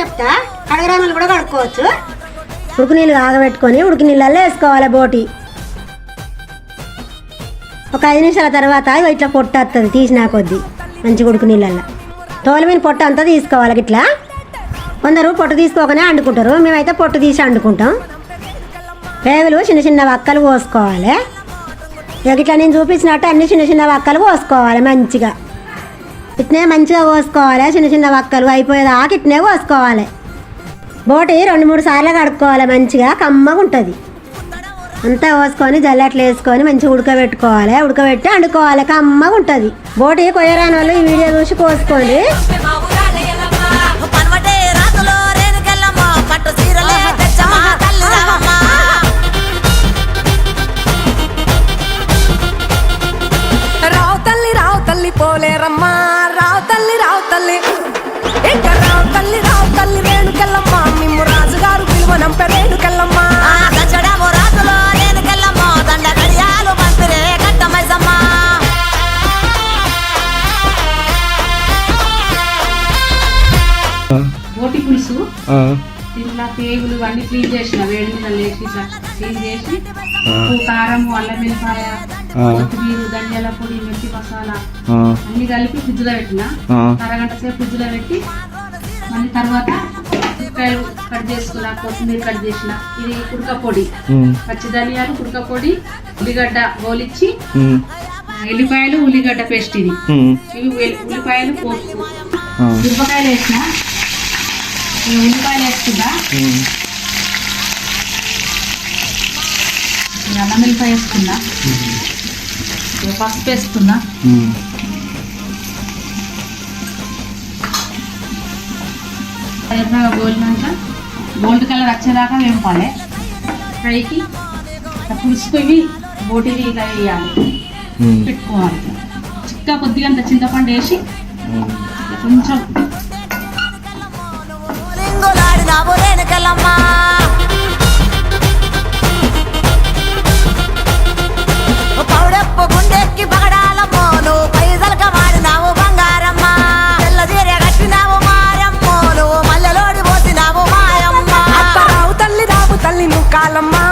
చెప్తా. కడగరామలు కూడా కడుక్కోవచ్చు. ఉడుకు నీళ్ళు కాగబెట్టుకొని ఉడికి నీళ్ళల్లో వేసుకోవాలి బోటి. ఒక ఐదు నిమిషాల తర్వాత ఇట్లా పొట్టు వస్తుంది తీసినా కొద్దీ మంచిగా ఉడుకు నీళ్ళల్లో. తోల మీద పొట్ట అంతా తీసుకోవాలి ఇట్లా కొందరు పొట్టు తీసుకోకనే వండుకుంటారు మేమైతే పొట్టు తీసి వండుకుంటాం పేగులు చిన్న చిన్న వక్కలు పోసుకోవాలి. ఇక ఇట్లా నేను చూపించినట్టు అన్ని చిన్న చిన్న వక్కలు పోసుకోవాలి మంచిగా. ఇట్నే మంచిగా కోసుకోవాలి చిన్న చిన్న వక్కలు అయిపోయేదాకా ఇట్నే కోసుకోవాలి. బోటి రెండు మూడు సార్లు కడుక్కోవాలి మంచిగా కమ్మగా ఉంటుంది. అంతా కోసుకొని జల్లట్లు వేసుకొని మంచిగా ఉడకబెట్టుకోవాలి. ఉడకబెట్టి వండుకోవాలి కమ్మగా ఉంటుంది. బోటి కొయ్యరాని వాళ్ళు ఈ వీడియో చూసి కోసుకోండి. తల్లి రావు తల్లి. ఇంకా రావు తల్లి రావు తల్లి రేణుకెళ్ళమ్మ మిమ్ము రాజుగారు పిలువనంప రేణుకెళ్ళమ్మ ఆ గచ్చడము రేణుకెళ్ళమ్మ దండ గడియాలు పంపిరే కట్టమైసమ్మ. బోటి పులుసు పేగులు అన్ని క్లీన్ చేసిన వేడి నీళ్ళు వేసి ఇట్లా క్లీన్ చేసి ఉప్పు కారం అల్లం వెల్లిపాయ కొత్తిమీర ధనియాల పొడి మిర్చి మసాలా అన్ని కలిపి ఫ్రిడ్జ్లో పెట్టిన. అరగంట సేపు ఫ్రిడ్జ్లో పెట్టి మళ్ళీ తర్వాత ఉల్లిపాయలు కట్ చేసుకున్న కొత్తిమీర కట్ చేసిన. ఇది కుడక పొడి. పచ్చి ధనియాలు కుడక పొడి ఉల్లిగడ్డ గోలిచ్చి ఎల్లిపాయలు ఉల్లిగడ్డ పేస్ట్ ఇది. ఇవి ఉల్లిపాయలు పోపు. మిరపకాయలు వేసిన. ఉల్లిపాయలు వేసుకుందా ఈ అల్లం వెల్లిపాయ వేసుకున్నా. కొద్దిగా పసుపు వేసుకున్నా గోల్డ్ గోలినాక గోల్డ్ కలర్ వచ్చేదాకా వేపాలి ఫ్రైకి పులుసుకొని ఇవి బోటిది ఇలా వేయాలి. పెట్టుకోవాలి. చిక్క కొద్దిగా అంత చింతపండు వేసి కొంచెం calamari.